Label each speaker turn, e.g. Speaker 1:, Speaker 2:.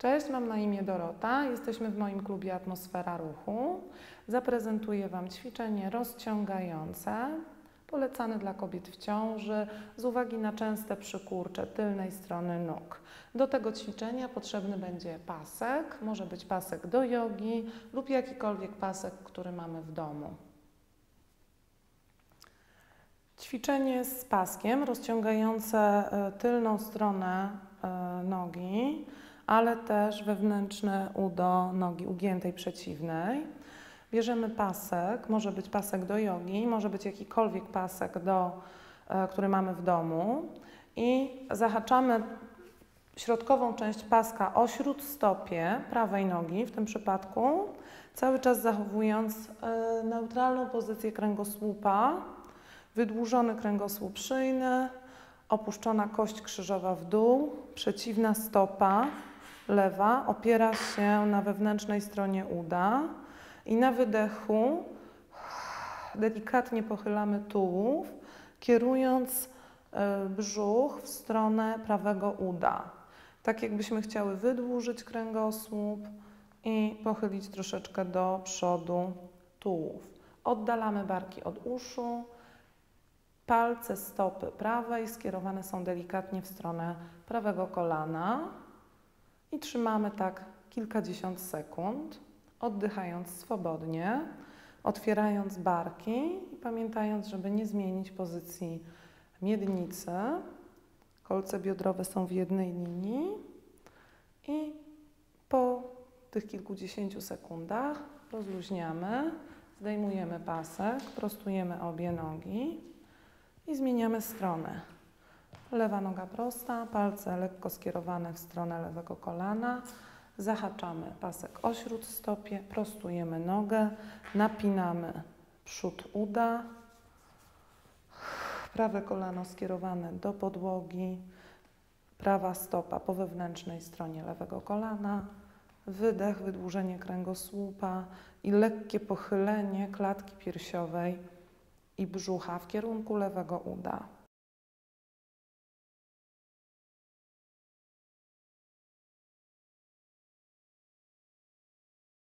Speaker 1: Cześć, mam na imię Dorota. Jesteśmy w moim klubie Atmosfera Ruchu. Zaprezentuję Wam ćwiczenie rozciągające, polecane dla kobiet w ciąży z uwagi na częste przykurcze tylnej strony nóg. Do tego ćwiczenia potrzebny będzie pasek, może być pasek do jogi lub jakikolwiek pasek, który mamy w domu. Ćwiczenie z paskiem rozciągające e, tylną stronę e, nogi ale też wewnętrzne udo nogi ugiętej przeciwnej. Bierzemy pasek, może być pasek do jogi, może być jakikolwiek pasek, do, e, który mamy w domu i zahaczamy środkową część paska o śródstopie prawej nogi w tym przypadku, cały czas zachowując e, neutralną pozycję kręgosłupa, wydłużony kręgosłup szyjny, opuszczona kość krzyżowa w dół, przeciwna stopa, lewa opiera się na wewnętrznej stronie uda i na wydechu delikatnie pochylamy tułów, kierując e, brzuch w stronę prawego uda. Tak jakbyśmy chciały wydłużyć kręgosłup i pochylić troszeczkę do przodu tułów. Oddalamy barki od uszu. Palce stopy prawej skierowane są delikatnie w stronę prawego kolana. I trzymamy tak kilkadziesiąt sekund, oddychając swobodnie, otwierając barki i pamiętając, żeby nie zmienić pozycji miednicy. Kolce biodrowe są w jednej linii i po tych kilkudziesięciu sekundach rozluźniamy, zdejmujemy pasek, prostujemy obie nogi i zmieniamy stronę. Lewa noga prosta, palce lekko skierowane w stronę lewego kolana. Zahaczamy pasek o stopie, prostujemy nogę, napinamy przód uda. Prawe kolano skierowane do podłogi, prawa stopa po wewnętrznej stronie lewego kolana. Wydech, wydłużenie kręgosłupa i lekkie pochylenie klatki piersiowej i brzucha w kierunku lewego uda.